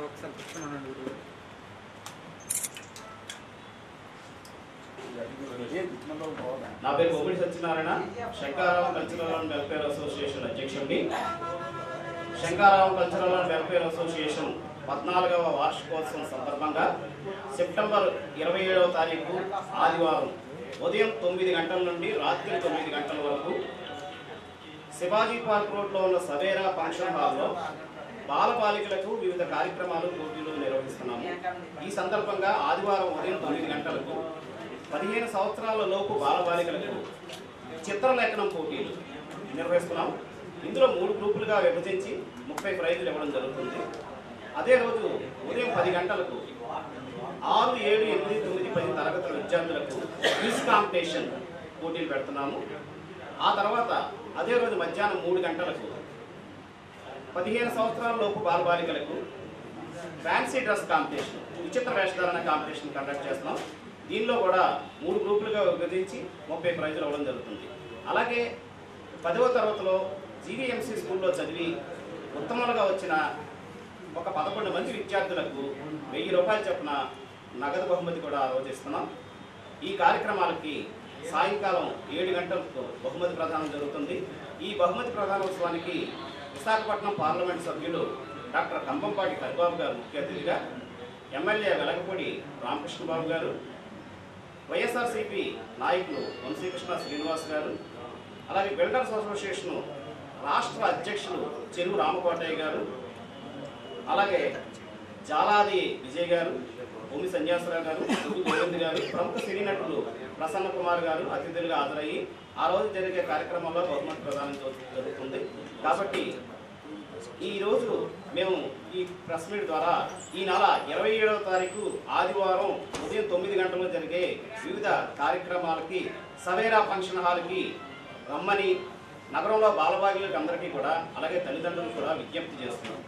ఒకసారి కూర్చున్నాను నా పేరు Bommidi Satyanarayana. Shankaravam cultural and welfare association అధ్యక్షుడిని. Shankaravam cultural and welfare association పద్నాలుగవ వార్షికోత్సవం సందర్భంగా సెప్టెంబర్ ఇరవై ఏడవ తారీఖు ఆదివారం ఉదయం తొమ్మిది గంటల నుండి రాత్రి తొమ్మిది గంటల వరకు శివాజీ పార్క్ రోడ్లో ఉన్న సవేరా ఫంక్షన్ హాల్లో బాలబాలికలకు వివిధ కార్యక్రమాలు పోటీలు నిర్వహిస్తున్నాము. ఈ సందర్భంగా ఆదివారం ఉదయం తొమ్మిది గంటలకు పదిహేను సంవత్సరాల లోపు బాలబాలికలకు చిత్రలేఖనం పోటీలు నిర్వహిస్తున్నాం ఇందులో మూడు గ్రూపులుగా విభజించి ముప్పై ప్రైజులు ఇవ్వడం జరుగుతుంది. అదే రోజు ఉదయం పది గంటలకు ఆరు ఏడు ఎనిమిది తొమ్మిది పది తరగతుల విద్యార్థులకు క్విజ్ కాంపిటీషన్ పోటీలు పెడుతున్నాము. ఆ తర్వాత అదే రోజు మధ్యాహ్నం మూడు గంటలకు పదిహేను సంవత్సరాల లోపు బాలబాలికలకు ఫ్యాన్సీ డ్రెస్ కాంపిటీషన్ విచిత్ర వేషధారణ కాంపిటీషన్ కండక్ట్ చేస్తున్నాం. దీనిలో కూడా మూడు గ్రూపులుగా విభజించి ముప్పై ప్రైజులు ఇవ్వడం జరుగుతుంది. అలాగే పదవ తరగతిలో జీవీఎంసీ స్కూల్లో చదివి ఉత్తమాలుగా వచ్చిన ఒక పదకొండు మంది విద్యార్థులకు వెయ్యి రూపాయలు చొప్పున నగదు బహుమతి కూడా ఆలోచిస్తున్నాం ఈ కార్యక్రమాలకి సాయంకాలం ఏడు గంటలకు బహుమతి ప్రదానం జరుగుతుంది. ఈ బహుమతి ప్రదానోత్సవానికి విశాఖపట్నం పార్లమెంట్ సభ్యులు డాక్టర్ కంబంపాటి హరిబాబు గారు ముఖ్య అతిథిగా ఎమ్మెల్యే వెలగపూడి రామకృష్ణబాబు గారు వైఎస్ఆర్సీపీ నాయకులు వంశీకృష్ణ శ్రీనివాస్ గారు అలాగే బిల్డర్స్ అసోసియేషన్ రాష్ట్ర అధ్యక్షులు చెరువు రామకోటయ్య గారు అలాగే జాలాది విజయ్ గారు భూమి సన్యాసరావు గారు గోవింద్ గారు ప్రముఖ సినీ నటులు ప్రసన్న కుమార్ గారు అతిథులుగా హాజరయ్యి ఆ రోజు జరిగే కార్యక్రమంలో బహుమతి ప్రదానం జరుగుతుంది. కాబట్టి ఈ రోజు మేము ఈ ప్రెస్ మీట్ ద్వారా ఈ నెల ఇరవై ఏడవ తారీఖు ఆదివారం ఉదయం తొమ్మిది గంటలకు జరిగే వివిధ కార్యక్రమాలకి సవేరా ఫంక్షన్ హాల్కి రమ్మని నగరంలో బాలబాగిలకు అందరికీ కూడా అలాగే తల్లిదండ్రులు కూడా విజ్ఞప్తి చేస్తున్నాం.